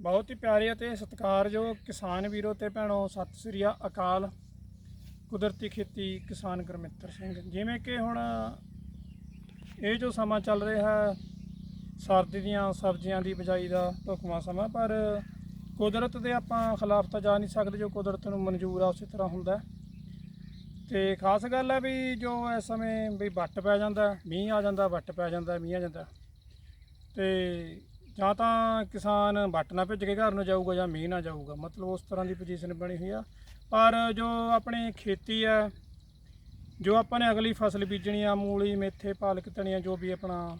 ਬਹੁਤ ਹੀ ਪਿਆਰੇ ਅਤੇ ਸਤਿਕਾਰਯੋਗ ਕਿਸਾਨ ਵੀਰੋ ਤੇ ਭੈਣੋ, ਸਤਿ ਸ੍ਰੀ ਅਕਾਲ। ਕੁਦਰਤੀ ਖੇਤੀ ਕਿਸਾਨ ਗੁਰਮਿੱਤਰ ਸਿੰਘ। ਜਿਵੇਂ ਕਿ ਹੁਣ ਇਹ ਜੋ ਸਮਾਂ ਚੱਲ ਰਿਹਾ ਹੈ, ਸਰਦੀ ਦੀਆਂ ਸਬਜ਼ੀਆਂ ਦੀ ਬਿਜਾਈ ਦਾ ਢੁਕਵਾਂ ਸਮਾਂ, ਪਰ ਕੁਦਰਤ ਦੇ ਆਪਾਂ ਖਿਲਾਫ ਤਾਂ ਜਾ ਨਹੀਂ ਸਕਦੇ, ਜੋ ਕੁਦਰਤ ਨੂੰ ਮਨਜ਼ੂਰ ਆ, ਉਸੇ ਤਰ੍ਹਾਂ ਹੁੰਦਾ ਹੈ। ਤੇ ਖਾਸ ਗੱਲ ਹੈ ਵੀ ਜੋ ਇਸ ਸਮੇਂ ਵੀ ਵੱਟ ਪੈ ਜਾਂਦਾ, ਮੀਂਹ ਆ ਜਾਂਦਾ, ਵੱਟ ਪੈ ਜਾਂਦਾ, ਮੀਂਹ ਆ ਜਾਂਦਾ। ਤੇ ਜਾਂ ਤਾਂ ਕਿਸਾਨ ਵੱਟ ਨਾ ਭਿੱਜ ਕੇ ਘਰ ਨੂੰ ਜਾਊਗਾ ਜਾਂ ਮੀਂਹ ਨਾ ਜਾਊਗਾ, ਮਤਲਬ ਉਸ ਤਰ੍ਹਾਂ ਦੀ ਪੋਜੀਸ਼ਨ ਬਣੀ ਹੋਈ ਆ। ਪਰ ਜੋ ਆਪਣੀ ਖੇਤੀ ਹੈ ਜੋ ਆਪਾਂ ਨੇ ਅਗਲੀ ਫਸਲ ਬੀਜਣੀ ਆ, ਮੂਲੀ, ਮੇਥੇ, ਪਾਲਕ, ਧਨੀਆ, ਜੋ ਵੀ ਆਪਣਾ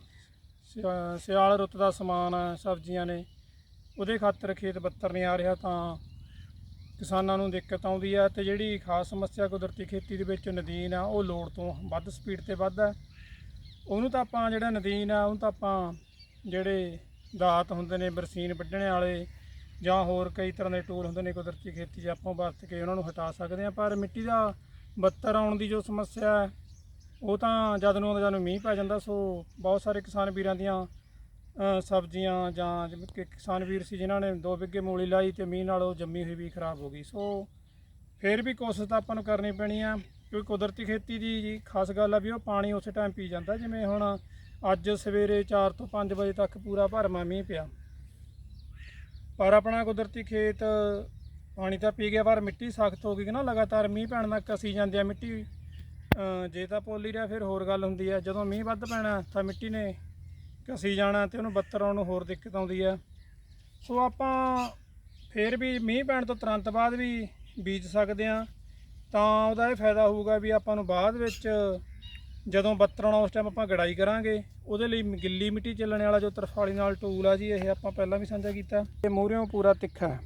ਸਿਆ- ਸਿਆਲ ਰੁੱਤ ਦਾ ਸਮਾਨ ਆ, ਸਬਜ਼ੀਆਂ ਨੇ, ਉਹਦੇ ਖਾਤਰ ਖੇਤ ਬੱਤਰ ਨਹੀਂ ਆ ਰਿਹਾ ਤਾਂ ਕਿਸਾਨਾਂ ਨੂੰ ਦਿੱਕਤ ਆਉਂਦੀ ਆ ਤੇ ਜਿਹੜੀ ਖਾਸ ਸਮੱਸਿਆ ਕੁਦਰਤੀ ਖੇਤੀ ਦੇ ਵਿੱਚ ਨਦੀਨ ਆ, ਉਹ ਲੋੜ ਤੋਂ ਵੱਧ ਸਪੀਡ ਤੇ ਵੱਧਦਾ ਉਹਨੂੰ ਤਾਂ ਆਪਾਂ ਜਿਹੜਾ ਨਦੀਨ ਆ, ਉਹਨੂੰ ਤਾਂ ਆਪਾਂ ਜਿਹੜੇ ਦਾਤ ਹੁੰਦੇ ਨੇ, ਬਰਸੀਨ ਵੱਢਣੇ ਵਾਲੇ ਜਾਂ ਹੋਰ ਕਈ ਤਰ੍ਹਾਂ ਦੇ ਟੂਲ ਹੁੰਦੇ ਨੇ, ਕੁਦਰਤੀ ਖੇਤੀ 'ਚ ਆਪਾਂ ਵਰਤ ਕੇ ਉਹਨਾਂ ਨੂੰ ਹਟਾ ਸਕਦੇ ਹਾਂ। ਪਰ ਮਿੱਟੀ ਦਾ ਬੱਤਰ ਆਉਣ ਦੀ ਜੋ ਸਮੱਸਿਆ ਹੈ, ਉਹ ਤਾਂ ਜਦ ਨੂੰ ਜਦ ਮੀਂਹ ਪੈ ਜਾਂਦਾ, ਸੋ ਬਹੁਤ ਸਾਰੇ ਕਿਸਾਨ ਵੀਰਾਂ ਦੀਆਂ ਸਬਜ਼ੀਆਂ ਜਾਂ ਜਿਵੇਂ ਕਿ ਕਿਸਾਨ ਵੀਰ ਸੀ ਜਿਨ੍ਹਾਂ ਨੇ ਦੋ ਬਿੱਗੇ ਮੂਲੀ ਲਾਈ ਤੇ ਮੀਂਹ ਨਾਲ ਉਹ ਜੰਮੀ ਹੋਈ ਵੀ ਖਰਾਬ ਹੋ ਗਈ। ਸੋ ਫਿਰ ਵੀ ਕੋਸ਼ਿਸ਼ ਤਾਂ ਆਪਾਂ ਨੂੰ ਕਰਨੀ ਪੈਣੀ ਆ ਕਿਉਂਕਿ ਕੁਦਰਤੀ ਖੇਤੀ ਦੀ ਜੀ ਖਾਸ ਗੱਲ ਆ ਵੀ ਉਹ ਪਾਣੀ ਉਸੇ ਟਾਈਮ ਪੀ ਜਾਂਦਾ, ਜਿਵੇਂ ਹੁਣ ਅੱਜ ਸਵੇਰੇ 4 ਤੋਂ 5 ਵਜੇ ਤੱਕ ਪੂਰਾ ਭਰਮਾ ਮੀਂਹ ਪਿਆ। ਪਰ ਆਪਣਾ ਕੁਦਰਤੀ ਖੇਤ, ਪਾਣੀ ਤਾਂ ਪੀ ਗਿਆ, ਪਰ ਮਿੱਟੀ ਸਖਤ ਹੋ ਗਈ ਕਿ ਨਾ, ਲਗਾਤਾਰ ਮੀਂਹ ਪੈਣ ਨਾਲ ਕਸੀ ਜਾਂਦੀ ਆ ਮਿੱਟੀ। ਜੇ ਤਾਂ ਪੋਲੀ ਰਿਹਾ, ਫਿਰ ਹੋਰ ਗੱਲ ਹੁੰਦੀ ਆ। ਜਦੋਂ ਮੀਂਹ ਵੱਧ ਪੈਣਾ, ਤਾਂ ਮਿੱਟੀ ਨੇ ਘਸੀ ਜਾਣਾ ਤੇ ਉਹਨੂੰ ਬੱਤਰ ਆਉਣ ਨੂੰ ਹੋਰ ਦਿੱਕਤ ਆਉਂਦੀ ਆ। ਸੋ ਆਪਾਂ ਫਿਰ ਵੀ ਮੀਂਹ ਪੈਣ ਤੋਂ ਤੁਰੰਤ ਬਾਅਦ ਵੀ ਬੀਜ ਸਕਦੇ ਆ, ਤਾਂ ਉਹਦਾ ਇਹ ਫਾਇਦਾ ਹੋਊਗਾ ਵੀ ਆਪਾਂ ਨੂੰ ਬਾਅਦ ਵਿੱਚ ਜਦੋਂ ਬੱਤਰ ਆਉਣਾ ਉਸ ਟਾਈਮ ਆਪਾਂ ਗੜਾਈ ਕਰਾਂਗੇ, ਉਹਦੇ ਲਈ ਗਿੱਲੀ ਮਿੱਟੀ ਚੱਲਣ ਵਾਲਾ ਜੋ ਤਰਫਾਲੀ ਨਾਲ ਟੂਲ ਆ ਜੀ, ਇਹ ਆਪਾਂ ਪਹਿਲਾਂ ਵੀ ਸਾਂਝਾ ਕੀਤਾ। ਇਹ ਮੂਹਰਿਓਂ ਪੂਰਾ ਤਿੱਖਾ ਹੈ।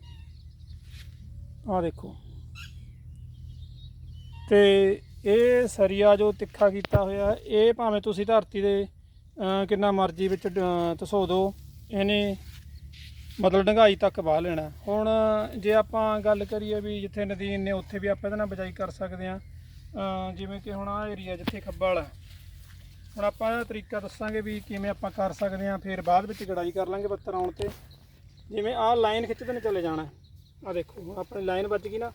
ਆਹ ਦੇਖੋ। ਤੇ ਇਹ ਸਰੀਆ ਜੋ ਤਿੱਖਾ ਕੀਤਾ ਹੋਇਆ, ਇਹ ਭਾਵੇਂ ਤੁਸੀਂ ਧਰਤੀ ਦੇ ਕਿੰਨਾ ਮਰਜ਼ੀ ਵਿੱਚ ਡ- ਧਸੋ ਦਿਓ ਇਹਨੇ ਮਤਲਬ ਡੰਗਾਈ ਤੱਕ ਵਾਹ ਲੈਣਾ। ਹੁਣ ਜੇ ਆਪਾਂ ਗੱਲ ਕਰੀਏ ਵੀ ਜਿੱਥੇ ਨਦੀਨ ਨੇ, ਉੱਥੇ ਵੀ ਆਪਾਂ ਇਹਦੇ ਨਾਲ ਬਜਾਈ ਕਰ ਸਕਦੇ ਆ ਜਿਵੇਂ ਕਿ ਹੁਣ ਆਹ ਏਰੀਆ ਜਿੱਥੇ ਖੱਬਲ ਹੈ। ਹੁਣ ਆਪਾਂ ਇਹਦਾ ਤਰੀਕਾ ਦੱਸਾਂਗੇ ਵੀ ਕਿਵੇਂ ਆਪਾਂ ਕਰ ਸਕਦੇ ਆ ਫਿਰ ਬਾਅਦ ਵਿੱਚ ਗੜਾਈ ਕਰ ਲਾਂਗੇ ਬੱਤਰ ਆਉਣ ਤੇ। ਜਿਵੇਂ ਆਹ ਲਾਈਨ ਖਿੱਚਦੇ ਨੇ, ਚਲੇ ਜਾਣਾ। ਆ ਦੇਖੋ, ਹੁਣ ਆਪਣੀ ਲਾਈਨ ਵੱਜ ਗਈ ਨਾ।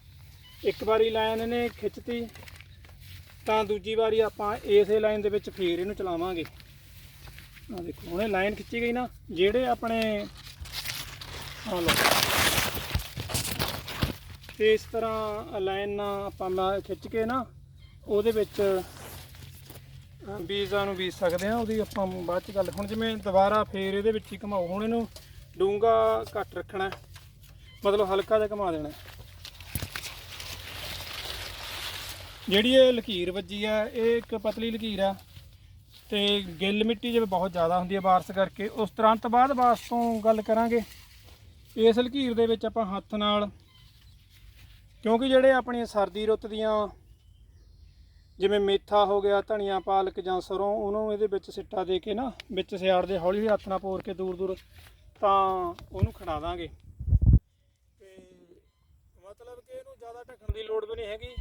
ਇੱਕ ਵਾਰੀ ਲਾਈਨ ਇਹਨੇ ਖਿੱਚਤੀ, ਤਾਂ ਦੂਜੀ ਵਾਰੀ ਆਪਾਂ ਇਸੇ ਲਾਈਨ ਦੇ ਵਿੱਚ ਫੇਰ ਇਹਨੂੰ ਚਲਾਵਾਂਗੇ। ਆ ਦੇਖੋ, ਹੁਣ ਇਹ ਲਾਈਨ ਖਿੱਚੀ ਗਈ ਨਾ, ਜਿਹੜੇ ਆਪਣੇ ਆ ਲਓ। ਤੇ ਇਸ ਤਰ੍ਹਾਂ ਲਾਈਨ ਆਪਾਂ ਮੈਂ ਖਿੱਚ ਕੇ ਨਾ ਉਹਦੇ ਵਿੱਚ ਬੀਜਾਂ ਨੂੰ ਬੀਜ ਸਕਦੇ ਆ ਉਹਦੀ ਆਪਾਂ ਬਾਅਦ ਚ ਗੱਲ। ਹੁਣ ਜਿਵੇਂ ਦੁਬਾਰਾ ਫੇਰ ਇਹਦੇ ਵਿੱਚ ਹੀ ਘਮਾਓ। ਹੁਣ ਇਹਨੂੰ ਡੂੰਗਾ ਘੱਟ ਰੱਖਣਾ ਮਤਲਬ ਹਲਕਾ ਜਿਹਾ ਘਮਾ ਦੇਣਾ ਜਿਹੜੀ ਇਹ ਲਕੀਰ ਵੱਜੀ ਆ ਇਹ ਇੱਕ ਪਤਲੀ ਲਕੀਰ ਆ ਤੇ ਗਿੱਲ ਮਿੱਟੀ ਜਿਵੇਂ ਬਹੁਤ ਜ਼ਿਆਦਾ ਹੁੰਦੀ ਹੈ ਬਾਰਿਸ਼ ਕਰਕੇ। ਉਸ ਤੁਰੰਤ ਬਾਅਦ ਬਾਰਿਸ਼ ਤੋਂ ਗੱਲ ਕਰਾਂਗੇ। ਇਸ ਲਕੀਰ ਦੇ ਵਿੱਚ ਆਪਾਂ ਹੱਥ ਨਾਲ, ਕਿਉਂਕਿ ਜਿਹੜੇ ਆਪਣੀਆਂ ਸਰਦੀ ਰੁੱਤ ਦੀਆਂ ਜਿਵੇਂ ਮੇਥਾ ਹੋ ਗਿਆ, ਧਨੀਆ, ਪਾਲਕ ਜਾਂ ਸਰੋਂ, ਉਹਨੂੰ ਇਹਦੇ ਵਿੱਚ ਸਿੱਟਾ ਦੇ ਕੇ ਨਾ, ਵਿੱਚ ਸਿਆੜ ਦੇ ਹੌਲੀ ਹੌਲੀ ਹੱਥ ਨਾਲ ਪੋਰ ਕੇ ਦੂਰ ਦੂਰ, ਤਾਂ ਉਹਨੂੰ ਖੜਾ ਦਾਂਗੇ। ਤੇ ਮਤਲਬ ਕਿ ਇਹਨੂੰ ਜ਼ਿਆਦਾ ਢੱਕਣ ਦੀ ਲੋੜ ਵੀ ਨਹੀਂ ਹੈਗੀ।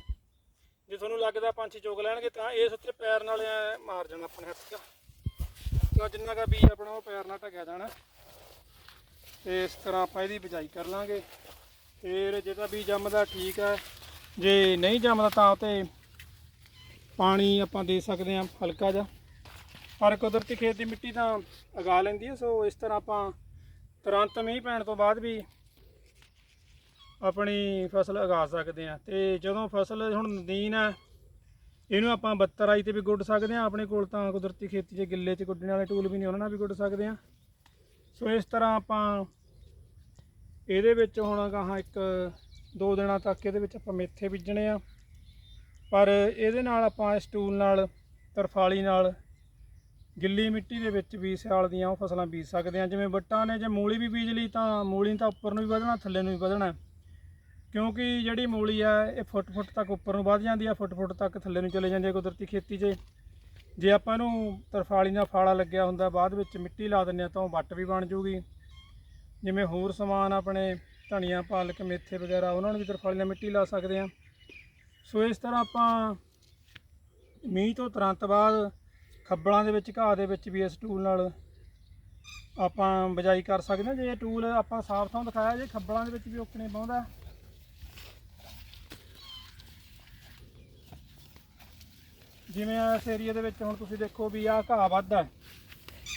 ਜੇ ਤੁਹਾਨੂੰ ਲੱਗਦਾ ਪੰਛੀ ਚੁਗ ਲੈਣਗੇ, ਤਾਂ ਇਸ ਉੱਤੇ ਪੈਰ ਨਾਲ ਮਾਰ ਜਾਣਾ ਆਪਣੇ ਹੱਥ 'ਚ। ਤਾਂ ਜਿੰਨਾ ਕਾ ਬੀਜ ਆਪਣਾ ਉਹ ਪੈਰ ਨਾਲ ਢਕਿਆ ਜਾਣਾ। ਤੇ ਇਸ ਤਰ੍ਹਾਂ ਆਪਾਂ ਇਹਦੀ ਬਿਜਾਈ ਕਰ ਲਾਂਗੇ। ਫਿਰ ਜਿਹਦਾ ਬੀਜ ਜੰਮਦਾ ਠੀਕ ਹੈ। ਜੇ ਨਹੀਂ ਜੰਮਦਾ ਤਾਂ ਉਤੇ ਪਾਣੀ ਆਪਾਂ ਦੇ ਸਕਦੇ ਹਾਂ ਹਲਕਾ ਜਿਹਾ। ਪਰ ਕੁਦਰਤੀ ਖੇਤ ਦੀ ਮਿੱਟੀ ਤਾਂ ਅਗਾ ਲੈਂਦੀ ਹੈ ਸੋ ਇਸ ਤਰ੍ਹਾਂ ਆਪਾਂ ਤੁਰੰਤ ਮੀਂਹ ਪੈਣ ਤੋਂ ਬਾਅਦ ਵੀ ਆਪਣੀ ਫਸਲ ਉਗਾ ਸਕਦੇ ਆ ਤੇ ਜਦੋਂ ਫਸਲ ਹੁਣ ਨਦੀਨ ਹੈ ਇਹਨੂੰ ਆਪਾਂ 72 ਆਈ ਤੇ ਵੀ ਗੁੱਡ ਸਕਦੇ ਆ ਆਪਣੇ ਕੋਲ ਤਾਂ ਕੁਦਰਤੀ ਖੇਤੀ 'ਚ ਗਿੱਲੇ 'ਚ ਗੁੱਡਣ ਵਾਲੇ ਟੂਲ ਵੀ ਨਹੀਂ, ਉਹਨਾਂ ਨਾਲ ਵੀ ਗੁੱਡ ਸਕਦੇ ਆ ਸੋ ਇਸ ਤਰ੍ਹਾਂ ਆਪਾਂ ਇਹਦੇ ਵਿੱਚ ਹੁਣ ਗਾਹਾਂ ਇੱਕ ਦੋ ਦਿਨਾਂ ਤੱਕ ਇਹਦੇ ਵਿੱਚ ਆਪਾਂ ਮੇਥੇ ਬੀਜਣੇ ਆ। ਪਰ ਇਹਦੇ ਨਾਲ ਆਪਾਂ ਸਟੂਲ ਨਾਲ, ਤਰਫਾਲੀ ਨਾਲ ਗਿੱਲੀ ਮਿੱਟੀ ਦੇ ਵਿੱਚ ਵੀ ਸਿਆਲ ਦੀਆਂ ਉਹ ਫਸਲਾਂ ਬੀਜ ਸਕਦੇ ਆ ਜਿਵੇਂ ਵੱਟਾਂ ਨੇ ਜੇ ਮੂਲੀ ਵੀ ਬੀਜ ਲਈ ਤਾਂ ਮੂਲੀ ਤਾਂ ਉੱਪਰ ਨੂੰ ਵੀ ਵਧਣਾ, ਥੱਲੇ ਨੂੰ ਵੀ ਵਧਣਾ। ਕਿਉਂਕਿ ਜਿਹੜੀ ਮੂਲੀ ਆ, ਇਹ ਫੁੱਟ ਫੁੱਟ ਤੱਕ ਉੱਪਰ ਨੂੰ ਵੱਧ ਜਾਂਦੀ ਆ, ਫੁੱਟ ਫੁੱਟ ਤੱਕ ਥੱਲੇ ਨੂੰ ਚਲੇ ਜਾਂਦੀ ਆ ਕੁਦਰਤੀ ਖੇਤੀ 'ਚ। ਜੇ ਆਪਾਂ ਇਹਨੂੰ ਤਰਫਾਲੀ ਨਾਲ ਫਾਲਾ ਲੱਗਿਆ ਹੁੰਦਾ, ਬਾਅਦ ਵਿੱਚ ਮਿੱਟੀ ਲਾ ਦਿੰਦੇ ਆ ਤਾਂ ਉਹ ਵੱਟ ਵੀ ਬਣ ਜੂਗੀ। ਜਿਵੇਂ ਹੋਰ ਸਮਾਨ ਆਪਣੇ ਧਨੀਆ, ਪਾਲਕ, ਮੇਥੇ ਵਗੈਰਾ, ਉਹਨਾਂ ਨੂੰ ਵੀ ਤਰਫਾਲੀ ਨਾਲ ਮਿੱਟੀ ਲਾ ਸਕਦੇ ਆ ਸੋ ਇਸ ਤਰ੍ਹਾਂ ਆਪਾਂ ਮੀਂਹ ਤੋਂ ਤੁਰੰਤ ਬਾਅਦ ਖੱਬਲਾਂ ਦੇ ਵਿੱਚ, ਘਾਹ ਦੇ ਵਿੱਚ ਵੀ ਇਸ ਟੂਲ ਨਾਲ ਆਪਾਂ ਬਜਾਈ ਕਰ ਸਕਦੇ ਹਾਂ। ਜੇ ਇਹ ਟੂਲ ਆਪਾਂ ਸਾਫ਼ ਥਾਂ ਦਿਖਾਇਆ, ਜੇ ਖੱਬਲਾਂ ਦੇ ਵਿੱਚ ਵੀ ਓਕਣੇ ਪਾਉਂਦਾ ਜਿਵੇਂ ਇਸ ਏਰੀਆ ਦੇ ਵਿੱਚ ਹੁਣ ਤੁਸੀਂ ਦੇਖੋ ਵੀ ਆਹ ਘਾਹ ਵੱਧਦਾ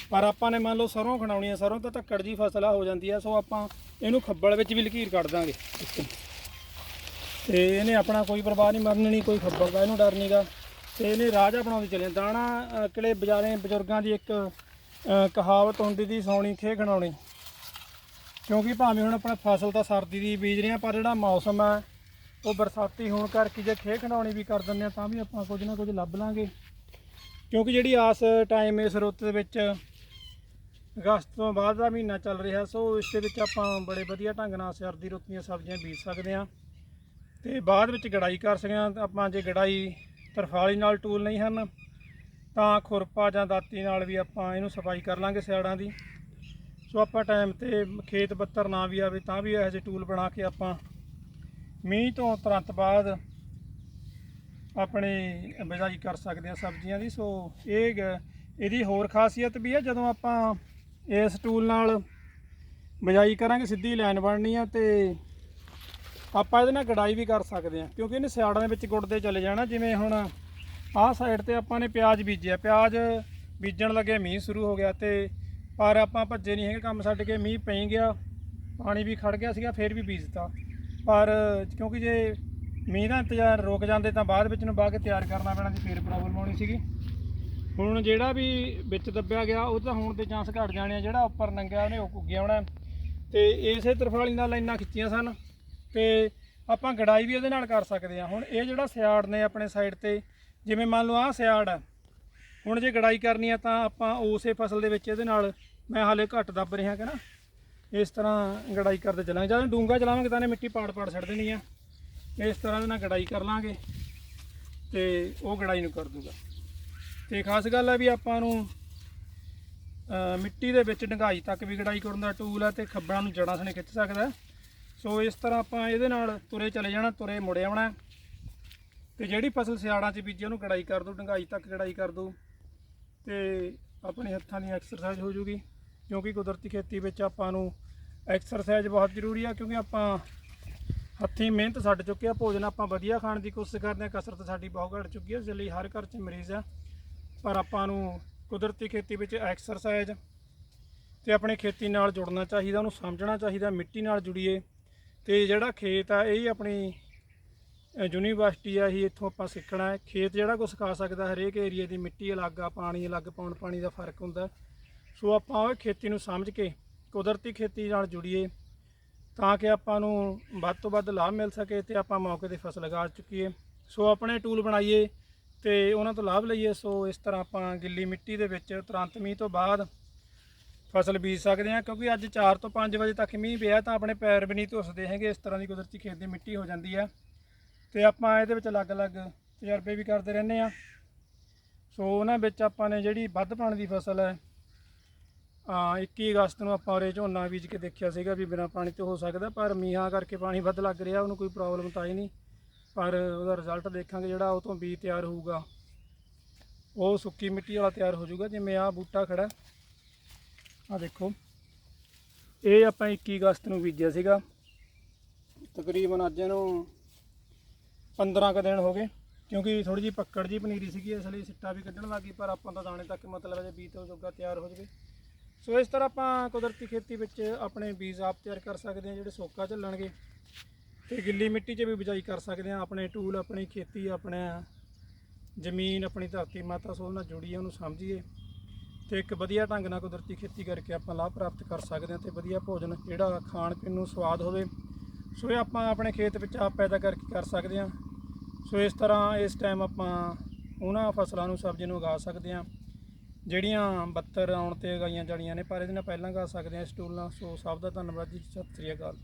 ਪਰ ਆਪਾਂ ਨੇ ਮੰਨ ਲਓ ਸਰੋਂ ਖਣਾਉਣੀ ਹੈ ਸਰੋਂ ਤਾਂ ਧੱਕੜ ਜੀ ਫਸਲ ਆ, ਹੋ ਜਾਂਦੀ ਹੈ ਸੋ ਆਪਾਂ ਇਹਨੂੰ ਖੱਬਲ ਵਿੱਚ ਵੀ ਲਕੀਰ ਕੱਢ ਦਾਂਗੇ। ਤੇ ਇਹਨੇ ਆਪਣਾ ਕੋਈ ਪਰਵਾਹ ਨਹੀਂ ਮਰਨ ਨਹੀਂ ਕੋਈ ਖੱਬਰ ਦਾ ਇਹਨੂੰ ਡਰ ਨਹੀਂਗਾ ਤੇ ਇਹਨੇ ਰਾਜਾ ਬਣਾਉਂਦੇ ਚਲੇ। ਦਾਣਾ ਅ, ਕਿਲੇ ਬਜਾਰੇ ਬਜ਼ੁਰਗਾਂ ਦੀ ਇੱਕ ਕਹਾਵਤ ਹੁੰਦੀ ਦੀ ਸੌਣੀ ਖੇ ਖਣਾਉਣੀ ਕਿਉਂਕਿ ਭਾਵੇਂ ਹੁਣ ਆਪਣਾ ਫਸਲ ਤਾਂ ਸਰਦੀ ਦੀ ਬੀਜ ਰਹੇ ਆ ਪਰ ਜਿਹੜਾ ਮੌਸਮ ਹੈ ਉਹ ਬਰਸਾਤੀ ਹੋਣ ਕਰਕੇ ਜੇ ਖੇ ਖਣਾਉਣੀ ਵੀ ਕਰ ਦਿੰਦੇ ਆ ਤਾਂ ਵੀ ਆਪਾਂ ਕੁਝ ਨਾ ਕੁਝ ਲੱਭ ਲਾਂਗੇ। ਕਿਉਂਕਿ ਜਿਹੜੀ ਆਸ ਟਾਈਮ ਇਸ ਰੁੱਤ ਦੇ ਵਿੱਚ ਅਗਸਤ ਤੋਂ ਬਾਅਦ ਦਾ ਮਹੀਨਾ ਚੱਲ ਰਿਹਾ ਸੋ ਇਸ ਦੇ ਵਿੱਚ ਆਪਾਂ ਬੜੇ ਵਧੀਆ ਢੰਗ ਨਾਲ ਸਰਦੀ ਰੁੱਤ ਦੀਆਂ ਸਬਜ਼ੀਆਂ ਬੀਜ ਸਕਦੇ ਹਾਂ ਤੇ ਬਾਅਦ ਵਿੱਚ ਗੜਾਈ ਕਰ ਸਕਦੇ ਹਾਂ ਆਪਾਂ ਜੇ ਗੜਾਈ ਤਰਫਾਲੀ ਨਾਲ ਟੂਲ ਨਹੀਂ ਹਨ, ਤਾਂ ਖੁਰਪਾ ਜਾਂ ਦਾਤੀ ਨਾਲ ਵੀ ਆਪਾਂ ਇਹਨੂੰ ਸਫ਼ਾਈ ਕਰ ਲਾਂਗੇ ਸਿਆੜਾਂ ਦੀ। ਸੋ ਆਪਾਂ ਟਾਈਮ ਤੇ ਖੇਤ ਬੱਤਰ ਨਾ ਵੀ ਆਵੇ ਤਾਂ ਵੀ ਇਹੋ ਜਿਹੇ ਟੂਲ ਬਣਾ ਕੇ ਆਪਾਂ ਮੀਂਹ ਤੋਂ ਤੁਰੰਤ ਬਾਅਦ ਆਪਣੀ ਬਿਜਾਈ ਕਰ ਸਕਦੇ ਹਾਂ ਸਬਜ਼ੀਆਂ ਦੀ। ਸੋ ਇਹ ਗ- ਇਹਦੀ ਹੋਰ ਖਾਸੀਅਤ ਵੀ ਹੈ, ਜਦੋਂ ਆਪਾਂ ਇਸ ਟੂਲ ਨਾਲ ਬਿਜਾਈ ਕਰਾਂਗੇ, ਸਿੱਧੀ ਲਾਈਨ ਬਣਨੀ ਆ ਤੇ ਆਪਾਂ ਇਹਦੇ ਨਾਲ ਗੜਾਈ ਵੀ ਕਰ ਸਕਦੇ ਹਾਂ, ਕਿਉਂਕਿ ਇਹਨੇ ਸਿਆੜਾਂ ਦੇ ਵਿੱਚ ਗੁੱਡਦੇ ਚਲੇ ਜਾਣਾ, ਜਿਵੇਂ ਹੁਣ ਆਹ ਸਾਈਡ ਤੇ ਆਪਾਂ ਨੇ ਪਿਆਜ਼ ਬੀਜਿਆ। ਪਿਆਜ਼ ਬੀਜਣ ਲੱਗੇ, ਮੀਂਹ ਸ਼ੁਰੂ ਹੋ ਗਿਆ ਤੇ ਪਰ ਆਪਾਂ ਭੱਜੇ ਨਹੀਂ ਹੈਗੇ, ਕੰਮ ਛੱਡ ਕੇ ਮੀਂਹ ਪਈ ਗਿਆ, ਪਾਣੀ ਵੀ ਖੜ ਗਿਆ ਸੀਗਾ, ਫਿਰ ਵੀ ਬੀਜਤਾ ਪਰ ਕਿਉਂਕਿ ਜੇ ਮੀਂਹ ਦਾ ਇੰਤਜ਼ਾਰ ਰੁਕ ਜਾਂਦੇ ਤਾਂ ਬਾਅਦ ਵਿੱਚ ਨੂੰ ਬਾਅਦ ਕੇ ਤਿਆਰ ਕਰਨਾ ਪੈਣਾ ਸੀ ਫਿਰ ਪ੍ਰੋਬਲਮ ਆਉਣੀ ਸੀਗੀ। ਹੁਣ ਜਿਹੜਾ ਵੀ ਵਿੱਚ ਦੱਬਿਆ ਗਿਆ, ਉਹ ਤਾਂ ਹੁਣ ਦੇ ਚਾਂਸ ਘਟ ਜਾਣੇ ਆ, ਜਿਹੜਾ ਉੱਪਰ ਨੰਗਿਆ ਉਹਨੇ ਉਹ ਉੱਗਿਆ ਹੋਣਾ। ਤੇ ਇਸੇ ਤਰਫਾਲੀ ਨਾਲ ਲਾਈਨਾਂ ਖਿੱਚੀਆਂ ਸਨ। ਤੇ ਆਪਾਂ ਗੜਾਈ ਵੀ ਇਹਦੇ ਨਾਲ ਕਰ ਸਕਦੇ ਆ ਹੁਣ ਇਹ ਜਿਹੜਾ ਸਿਆੜ ਨੇ ਆਪਣੇ ਸਾਈਡ ਤੇ, ਜਿਵੇਂ ਮੰਨ ਲਓ ਆਹ ਸਿਆੜ ਆ। ਹੁਣ ਜੇ ਗੜਾਈ ਕਰਨੀ ਆ ਤਾਂ ਆਪਾਂ ਉਸੇ ਫਸਲ ਦੇ ਵਿੱਚ ਇਹਦੇ ਨਾਲ ਮੈਂ ਹਾਲੇ ਘੱਟ ਦੱਬ ਰਿਹਾ ਕਿ ਨਾ, ਇਸ ਤਰ੍ਹਾਂ ਗੜਾਈ ਕਰਦੇ ਚੱਲਾਂਗੇ। ਜਦੋਂ ਡੂੰਗਾ ਚਲਾਵਾਂਗੇ ਤਾਂ ਇਹ ਮਿੱਟੀ ਪਾੜ ਪਾੜ ਛੱਡ ਦੇਣੀ ਆ। ਇਸ ਤਰ੍ਹਾਂ ਦੇ ਨਾਲ ਗੜਾਈ ਕਰ ਲਾਂਗੇ ਤੇ ਉਹ ਗੜਾਈ ਨੂੰ ਕਰ ਦੂਗਾ। ਤੇ ਖਾਸ ਗੱਲ ਹੈ ਵੀ ਆਪਾਂ ਨੂੰ ਮਿੱਟੀ ਦੇ ਵਿੱਚ ਡੰਗਾਈ ਤੱਕ ਵੀ ਗੜਾਈ ਕਰਨ ਦਾ ਟੂਲ ਹੈ ਤੇ ਖੱਬਲਾਂ ਨੂੰ ਜੜਾਂ ਸਣੇ ਖਿੱਚ ਸਕਦਾ। ਸੋ ਇਸ ਤਰ੍ਹਾਂ ਆਪਾਂ ਇਹਦੇ ਨਾਲ ਤੁਰੇ ਚਲੇ ਜਾਣਾ, ਤੁਰੇ ਮੁੜ ਆਉਣਾ ਹੈ। ਤੇ ਜਿਹੜੀ ਫਸਲ ਸਿਆੜਾਂ 'ਚ ਬੀਜੀ, ਉਹਨੂੰ ਗੜਾਈ ਕਰ ਦੋ ਡੰਗਾਈ ਤੱਕ ਗੜਾਈ ਕਰ ਦੋ। ਤੇ ਆਪਣੇ ਹੱਥਾਂ ਦੀ ਐਕਸਰਸਾਈਜ਼ ਹੋ ਜੂਗੀ, ਕਿਉਂਕਿ ਕੁਦਰਤੀ ਖੇਤੀ ਵਿੱਚ ਆਪਾਂ ਨੂੰ ਐਕਸਰਸਾਈਜ਼ ਬਹੁਤ ਜ਼ਰੂਰੀ ਆ, ਕਿਉਂਕਿ ਆਪਾਂ ਹੱਥੀਂ ਮਿਹਨਤ ਛੱਡ ਚੁੱਕੇ ਆ, ਭੋਜਨ ਆਪਾਂ ਵਧੀਆ ਖਾਣ ਦੀ ਕੋਸ਼ਿਸ਼ ਕਰਦੇ ਆ, ਕਸਰਤ ਸਾਡੀ ਬਹੁਤ ਘਟ ਚੁੱਕੀ ਹੈ ਇਸ ਲਈ ਹਰ ਘਰ 'ਚ ਮਰੀਜ਼ ਆ। ਪਰ ਆਪਾਂ ਨੂੰ ਕੁਦਰਤੀ ਖੇਤੀ ਵਿੱਚ ਐਕਸਰਸਾਈਜ਼ ਤੇ ਆਪਣੇ ਖੇਤੀ ਨਾਲ ਜੁੜਨਾ ਚਾਹੀਦਾ, ਉਹਨੂੰ ਸਮਝਣਾ ਚਾਹੀਦਾ, ਮਿੱਟੀ ਨਾਲ ਜੁੜੀਏ। ਤੇ ਜਿਹੜਾ ਖੇਤ ਆ, ਇਹ ਹੀ ਆਪਣੀ ਯੂਨੀਵਰਸਿਟੀ ਆ ਹੀ ਇੱਥੋਂ ਆਪਾਂ ਸਿੱਖਣਾ ਹੈ। ਖੇਤ ਜਿਹੜਾ ਕੁਝ ਸਿਖਾ ਸਕਦਾ, ਹਰੇਕ ਏਰੀਆ ਦੀ ਮਿੱਟੀ ਅਲੱਗ ਆ, ਪਾਣੀ ਅਲੱਗ, ਪਾਉਣ ਪਾਣੀ ਦਾ ਫ਼ਰਕ ਹੁੰਦਾ। ਸੋ ਆਪਾਂ ਉਹ ਖੇਤੀ ਨੂੰ ਸਮਝ ਕੇ ਕੁਦਰਤੀ ਖੇਤੀ ਨਾਲ ਜੁੜੀਏ, ਤਾਂ ਕਿ ਆਪਾਂ ਨੂੰ ਵੱਧ ਤੋਂ ਵੱਧ ਲਾਭ ਮਿਲ ਸਕੇ ਤੇ ਆਪਾਂ ਮੌਕੇ ਤੇ ਫਸਲ ਲਗਾ ਚੁੱਕੀਏ। ਸੋ ਆਪਣੇ ਟੂਲ ਬਣਾਈਏ ਤੇ ਉਹਨਾਂ ਤੋਂ ਲਾਭ ਲਈਏ। ਸੋ ਇਸ ਤਰ੍ਹਾਂ ਆਪਾਂ ਗਿੱਲੀ ਮਿੱਟੀ ਦੇ ਵਿੱਚ ਤੁਰੰਤ ਮੀਂਹ ਤੋਂ ਬਾਅਦ ਫਸਲ ਬੀਜ ਸਕਦੇ ਹਾਂ, ਕਿਉਂਕਿ ਅੱਜ 4 ਤੋਂ 5 ਵਜੇ ਤੱਕ ਮੀਂਹ ਪਿਆ ਤਾਂ ਆਪਣੇ ਪੈਰ ਵੀ ਨਹੀਂ ਧੁੱਸਦੇ ਹੈਗੇ, ਇਸ ਤਰ੍ਹਾਂ ਦੀ ਕੁਦਰਤੀ ਖੇਤ ਦੀ ਮਿੱਟੀ ਹੋ ਜਾਂਦੀ ਆ। ਤੇ ਆਪਾਂ ਇਹਦੇ ਵਿੱਚ ਅਲੱਗ-ਅਲੱਗ ਤਜਰਬੇ ਵੀ ਕਰਦੇ ਰਹਿੰਦੇ ਆ ਸੋ ਉਹਨਾਂ ਵਿੱਚ ਆਪਾਂ ਨੇ ਜਿਹੜੀ ਵੱਧ ਪਾਣੀ ਦੀ ਫਸਲ ਹੈ ਆ 21 ਅਗਸਤ ਨੂੰ ਆਪਾਂ ਉਰੇ ਝੋਨਾ ਬੀਜ ਕੇ ਦੇਖਿਆ ਸੀਗਾ ਵੀ ਬਿਨਾਂ ਪਾਣੀ ਤੋਂ ਹੋ ਸਕਦਾ, ਪਰ ਮੀਂਹਾਂ ਕਰਕੇ ਪਾਣੀ ਵੱਧ ਲੱਗ ਰਿਹਾ, ਉਹਨੂੰ ਕੋਈ ਪ੍ਰੋਬਲਮ ਤਾਂ ਹੀ ਨਹੀਂ। ਪਰ ਉਹਦਾ ਰਿਜ਼ਲਟ ਦੇਖਾਂਗੇ ਜਿਹੜਾ ਉਹ ਤੋਂ ਬੀਜ ਤਿਆਰ ਹੋਊਗਾ। ਉਹ ਸੁੱਕੀ ਮਿੱਟੀ ਵਾਲਾ ਤਿਆਰ ਹੋ ਜਾਊਗਾ, ਜਿਵੇਂ ਆਹ ਬੂਟਾ ਖੜਾ। ਆ ਦੇਖੋ। ਇਹ ਆਪਾਂ 21 ਅਗਸਤ ਨੂੰ ਬੀਜਿਆ ਸੀਗਾ। ਤਕਰੀਬਨ ਅੱਜ ਇਹਨੂੰ 15 ਕੁ ਦਿਨ ਹੋ ਗਏ। ਕਿਉਂਕਿ ਥੋੜੀ ਜਿਹੀ ਪੱਕੜ ਜੀ ਪਨੀਰੀ ਸੀਗੀ, ਇਸ ਲਈ ਸਿੱਟਾ ਵੀ ਕੱਢਣ ਲੱਗੀ ਪਰ ਆਪਾਂ ਤਾਂ ਦਾਣੇ ਤੱਕ ਮਤਲਬ ਜੇ ਬੀਜ ਤੋਂ ਜੋਗਾ ਤਿਆਰ ਹੋ ਜਵੇ। ਸੋ ਇਸ ਤਰ੍ਹਾਂ ਆਪਾਂ ਕੁਦਰਤੀ ਖੇਤੀ ਵਿੱਚ ਆਪਣੇ ਬੀਜ ਆਪ ਤਿਆਰ ਕਰ ਸਕਦੇ ਹਾਂ, ਜਿਹੜੇ ਸੋਕਾ ਝੱਲਣਗੇ ਤੇ ਗਿੱਲੀ ਮਿੱਟੀ 'ਚ ਵੀ ਬਿਜਾਈ ਕਰ ਸਕਦੇ ਹਾਂ। ਆਪਣੇ ਟੂਲ, ਆਪਣੀ ਖੇਤੀ, ਆਪਣਾ ਜ਼ਮੀਨ, ਆਪਣੀ ਧਰਤੀ ਮਾਤਾ ਸੋਲ ਨਾਲ ਜੁੜੀ ਹੈ ਉਹਨੂੰ ਸਮਝੀਏ। ਤੇ ਇੱਕ ਵਧੀਆ ਢੰਗ ਨਾਲ ਕੁਦਰਤੀ ਖੇਤੀ ਕਰਕੇ ਆਪਾਂ ਲਾਭ ਪ੍ਰਾਪਤ ਕਰ ਸਕਦੇ ਹਾਂ ਤੇ ਵਧੀਆ ਭੋਜਨ ਜਿਹੜਾ ਖਾਣ ਪੀਣ ਨੂੰ ਸਵਾਦ ਹੋਵੇ। ਸੋ ਇਹ ਆਪਾਂ ਆਪਣੇ ਖੇਤ ਵਿੱਚ ਆਪ ਪੈਦਾ ਕਰਕੇ ਕਰ ਸਕਦੇ ਹਾਂ। ਸੋ ਇਸ ਤਰ੍ਹਾਂ ਇਸ ਟਾਈਮ ਆਪਾਂ ਉਹਨਾਂ ਫਸਲਾਂ ਨੂੰ ਸਬਜ਼ੀ ਨੂੰ ਉਗਾ ਸਕਦੇ ਹਾਂ। ਜਿਹੜੀਆਂ ਬੱਤਰ ਆਉਣ ਤੇ ਉਗਾਈਆਂ ਜਾਣੀਆਂ ਨੇ, ਪਰ ਇਹਦੇ ਨਾਲ ਪਹਿਲਾਂ ਉਗਾ ਸਕਦੇ ਹਾਂ ਇਸ ਟੂਲ ਨਾਲ। ਸੋ ਸਭ ਦਾ ਧੰਨਵਾਦ ਜੀ, ਸਤਿ ਸ੍ਰੀ ਅਕਾਲ।